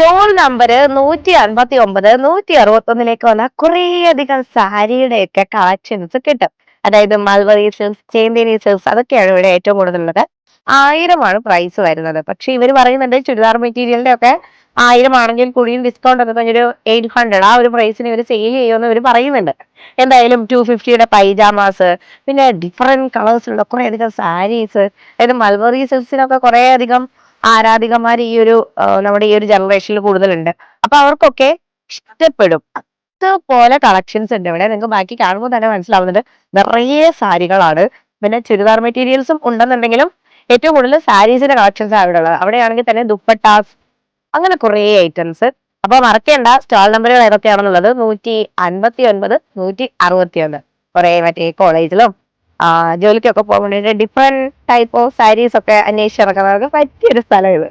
Stall number നൂറ്റി അൻപത്തി ഒമ്പത് നൂറ്റി അറുപത്തി ഒന്നിലേക്ക് വന്ന കുറേ അധികം സാരിയുടെ ഒക്കെ കളക്ഷൻസ് കിട്ടും. അതായത് മൽവറി സിൽസ് ചേന്തിനി സിൽസ് അതൊക്കെയാണ് ഇവിടെ ഏറ്റവും കൂടുതലുള്ളത്. ആയിരമാണ് പ്രൈസ് വരുന്നത്. പക്ഷെ ഇവർ പറയുന്നുണ്ട് ചുരിദാർ മെറ്റീരിയലിന്റെ ഒക്കെ ആയിരം ആണെങ്കിൽ കൂടിയും ഡിസ്കൗണ്ട് ഒക്കെ ഒരു എയ്റ്റ് ഹൺഡ്രഡ് ആ ഒരു പ്രൈസിന് ഇവർ സെയിൽ ചെയ്യുമെന്ന് ഇവർ പറയുന്നുണ്ട്. എന്തായാലും ടു ഫിഫ്റ്റിയുടെ പൈജാമാസ് പിന്നെ ഡിഫറെന്റ് കളേഴ്സിലുള്ള കുറെ അധികം സാരീസ് അതായത് മൽബറി സിൽസിനൊക്കെ കുറെ അധികം ആരാധികമാർ ഈ ഒരു നമ്മുടെ ഈ ഒരു ജനറേഷനിൽ കൂടുതലുണ്ട്. അപ്പൊ അവർക്കൊക്കെ ഇഷ്ടപ്പെടും. അതുപോലെ കളക്ഷൻസ് ഉണ്ട്. ഇവിടെ നിങ്ങൾക്ക് ബാക്കി കാണുമ്പോൾ തന്നെ മനസ്സിലാവുന്നുണ്ട്. നിറയെ സാരികളാണ്. പിന്നെ ചുരിദാർ മെറ്റീരിയൽസും ഉണ്ടെന്നുണ്ടെങ്കിലും ഏറ്റവും കൂടുതൽ സാരീസിന്റെ കളക്ഷൻസ് ആണ് ഉള്ളത് അവിടെയാണെങ്കിൽ തന്നെ ദുപ്പട്ടാസ് അങ്ങനെ കുറേ ഐറ്റംസ് അപ്പൊ മറക്കേണ്ട സ്റ്റാൾ നമ്പറുകൾ ഏതൊക്കെയാണെന്നുള്ളത് നൂറ്റി അൻപത്തി ഒൻപത് നൂറ്റി അറുപത്തി ഒന്ന് കുറെ മറ്റേ കോളേജിലും ജോലിക്കൊക്കെ വേണ്ടിയിട്ട് ഡിഫറെന്റ് ടൈപ്പ് ഓഫ് സാരീസ് ഒക്കെ പറ്റിയ പറ്റിയൊരു സ്ഥലം ഇത്.